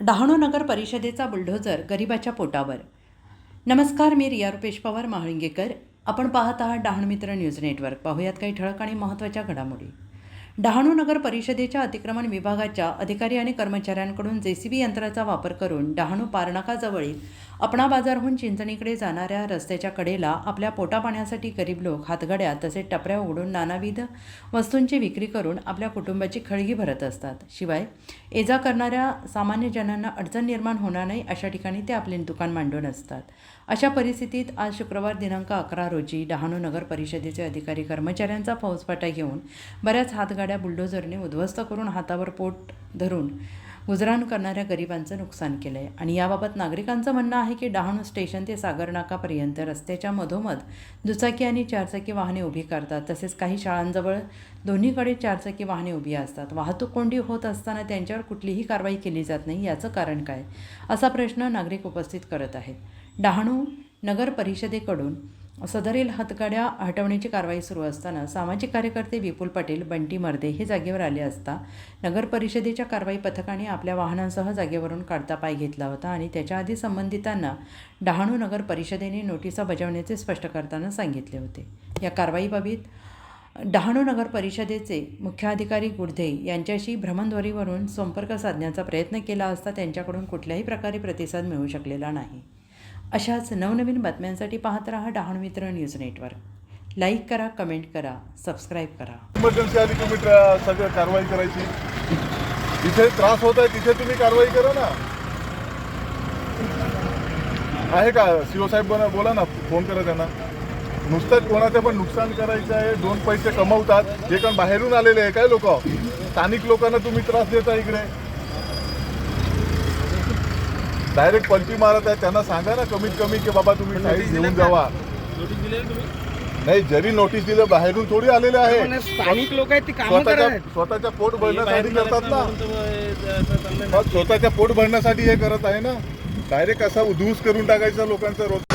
डहाणू नगर परिषदेचा बुलढोजर गरिबाच्या पोटावर. नमस्कार मी रिया रुपेश पवार माहळिंगेकर. आपण पाहत आहात डहाणू मित्र न्यूज नेटवर्क. पाहूयात काही ठळक आणि महत्त्वाच्या घडामोडी. डहाणू नगर परिषदेच्या अतिक्रमण विभागाच्या अधिकारी आणि कर्मचाऱ्यांकडून जे सी बी यंत्राचा वापर करून डहाणू पारनाकाजवळील अपणा बाजारहून चिंचणीकडे जाणाऱ्या रस्त्याच्या कडेला आपल्या पोटापाण्यासाठी गरीब लोक हातगड्या तसेच टपऱ्या उघडून नानाविध वस्तूंची विक्री करून आपल्या कुटुंबाची खळगी भरत असतात. शिवाय एजा करणाऱ्या सामान्य जनांना अडचण निर्माण होणार नाही अशा ठिकाणी ते आपले दुकान मांडून असतात. अशा परिस्थितीत आज शुक्रवार दिनांक अकरा रोजी डहाणू नगर परिषदेचे अधिकारी कर्मचाऱ्यांचा फौजफाटा घेऊन बऱ्याच हातगाड्या बुलडोझरने उद्ध्वस्त करून हातावर पोट धरून गुजराण करणाऱ्या गरिबांचं नुकसान केलं आहे आणि याबाबत नागरिकांचं म्हणणं आहे की डहाणू स्टेशन ते सागरनाकापर्यंत रस्त्याच्या मधोमध दुचाकी आणि चारचाकी वाहने उभी करतात. तसेच काही शाळांजवळ दोन्हीकडे चारचाकी वाहने उभी असतात. वाहतूक कोंडी होत असताना त्यांच्यावर कुठलीही कारवाई केली जात नाही. याचं कारण काय? असा प्रश्न नागरिक उपस्थित करत आहेत. डहाणू नगर परिषदेकडून सदरील हातगाड्या हटवण्याची कारवाई सुरू असताना सामाजिक कार्यकर्ते विपुल पाटील बंटी मर्दे हे जागेवर आले असता नगर परिषदेच्या कारवाई पथकाने आपल्या वाहनांसह जागेवरून काढता पाय घेतला होता आणि त्याच्या आधी संबंधितांना डहाणू नगर परिषदेने नोटिसा बजावण्याचे स्पष्ट करताना सांगितले होते. या कारवाईबाबत डहाणू नगर परिषदेचे मुख्याधिकारी गुडधे यांच्याशी भ्रमणध्वरीवरून संपर्क साधण्याचा प्रयत्न केला असता त्यांच्याकडून कुठल्याही प्रकारे प्रतिसाद मिळू शकलेला नाही. अशाच नवनवीन बातम्यांसाठी पाहत रहा Dahan Mitra news network. Like करा कमेंट करा सबस्क्राईब करा. इमर्जन्सी आली तुम्ही सगळं कारवाई करायची. जिथे त्रास होत आहे तिथे तुम्ही कारवाई करा ना. आहे का? सीओ साहेब बोला बोला ना फोन करा त्यांना. नुसतं कोणाचं पण नुकसान करायचं आहे दोन पैसे कमवतात. जे कारण बाहेरून आलेले आहे काय लोक? स्थानिक लोकांना तुम्ही त्रास देता इकडे. डायरेक्ट पलटी मारत आहे त्यांना सांगा ना कमीत कमी की बाबा तुम्ही साईड घेऊन जावा. नाही जरी नोटीस दिलं बाहेरून थोडी आलेले आहे. स्थानिक लोक आहेत स्वतःच्या स्वतःच्या पोट भरण्यासाठी करतात ना. स्वतःच्या पोट भरण्यासाठी हे करत आहे ना. डायरेक्ट असा उद्ध्वस्त करून टाकायचा लोकांचा रोज